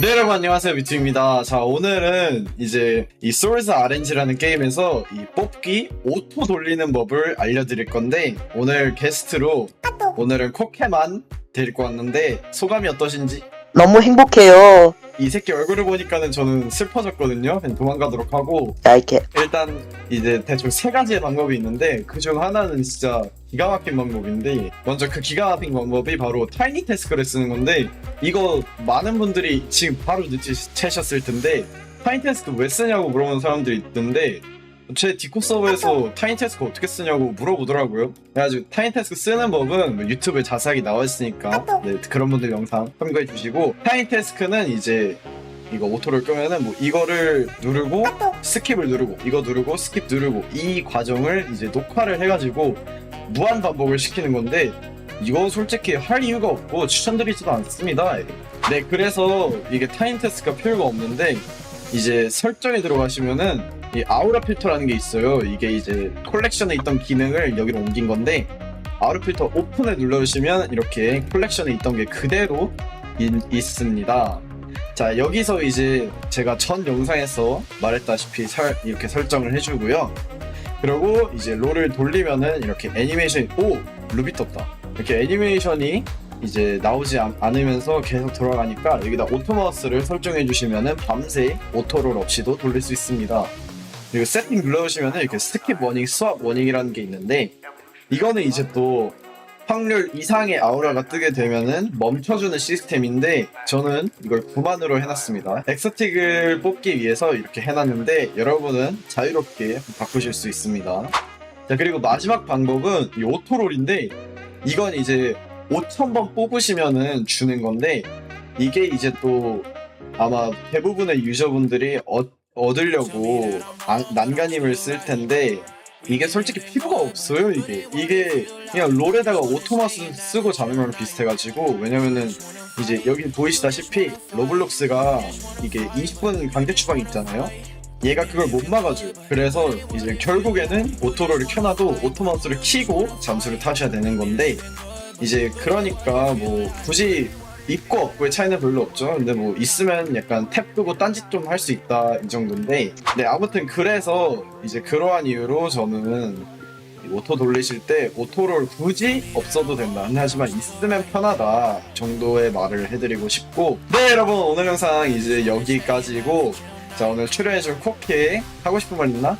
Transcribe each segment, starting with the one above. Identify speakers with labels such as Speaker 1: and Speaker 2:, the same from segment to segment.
Speaker 1: 네 여러분 안녕하세요. 미투입니다. 자 오늘은 이제 이 소울스 RNG라는 게임에서 이 뽑기 오토 돌리는 법을 알려드릴 건데 오늘 게스트로 오늘은 코케만 데리고 왔는데 소감이 어떠신지
Speaker 2: 너무 행복해요.
Speaker 1: 이 새끼 얼굴을 보니까는 저는 슬퍼졌거든요 그냥 도망가도록 하고
Speaker 2: 야, 이렇게.
Speaker 1: 일단 이제 대충 세 가지의 방법이 있는데 그 중 하나는 진짜 기가 막힌 방법인데 먼저 그 기가 막힌 방법이 바로 타이니 태스크를 쓰는 건데 이거 많은 분들이 지금 바로 눈치채셨을 텐데 타이니 태스크 왜 쓰냐고 물어보는 사람들이 있던데 제 디코 서버에서 타이니 태스크 어떻게 쓰냐고 물어보더라고요. 그래가지고 타이니 태스크 쓰는 법은 뭐 유튜브에 자세하게 나와 있으니까 네, 그런 분들 영상 참고해 주시고 타이니 태스크는 이제 이거 오토를 끄면은 뭐 이거를 누르고 스킵을 누르고 이거 누르고 스킵 누르고 이 과정을 이제 녹화를 해가지고 무한 반복을 시키는 건데 이거 솔직히 할 이유가 없고 추천드리지도 않습니다. 네 그래서 이게 타임 테스트가 필요가 없는데 이제 설정에 들어가시면은 이 아우라 필터라는 게 있어요. 이게 이제 콜렉션에 있던 기능을 여기로 옮긴 건데 아우라 필터 오픈을 눌러주시면 이렇게 콜렉션에 있던 게 그대로 있, 있습니다. 자 여기서 이제 제가 전 영상에서 말했다시피 설- 이렇게 설정을 해주고요 그리고 이제 롤을 돌리면은 이렇게 애니메이션이 오 루비 떴다 이렇게 애니메이션이 이제 나오지 않, 않으면서 계속 돌아가니까 여기다 오토마우스를 설정해 주시면은 밤새 오토롤 없이도 돌릴 수 있습니다 그리고 세팅 눌러주시면은 이렇게 스킵 워닝 스왑 워닝이라는 게 있는데 이거는 이제 또 확률 이상의 아우라가 뜨게 되면은 멈춰주는 시스템인데 저는 이걸 9만으로 해놨습니다. 엑서틱을 뽑기 위해서 이렇게 해놨는데 여러분은 자유롭게 바꾸실 수 있습니다. 자 그리고 마지막 방법은 이 오토롤인데 이건 이제 5,000번 뽑으시면은 주는 건데 이게 이제 또 아마 대부분의 유저분들이 얻, 얻으려고 안- 난간힘을 쓸 텐데 이게 솔직히 필요가 없어요 이게. 이게 그냥 롤에다가 오토마스 쓰고 자는 거랑 비슷해가지고 왜냐면은 이제 여기 보이시다시피 로블록스가 이게 20분 강제 추방 있잖아요? 얘가 그걸 못 막아줘요. 그래서 이제 결국에는 오토롤을 켜놔도 오토마스를 키고 잠수를 타셔야 되는 건데 이제 그러니까 뭐 굳이 있고 없고의 차이는 별로 없죠. 근데 뭐 있으면 약간 탭 끄고 딴짓 좀 할 수 있다 이 정도인데. 네 아무튼 그래서 이제 그러한 이유로 저는 이 오토 돌리실 때 오토를 굳이 없어도 된다. 하지만 있으면 편하다 정도의 말을 해드리고 싶고. 네 여러분 오늘 영상 이제 여기까지고. 자 오늘 출연해준 코케 하고 싶은 말 있나?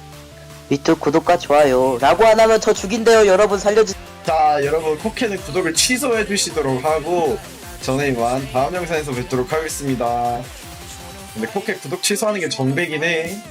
Speaker 2: 밑도 구독과 좋아요. 라고 안 하면 저 죽인대요. 여러분 살려주세요.
Speaker 1: 자 여러분 코케는 구독을 취소해 주시도록 하고 저는 이만 다음 영상에서 뵙도록 하겠습니다. 근데 코케 구독 취소하는 게 정백이네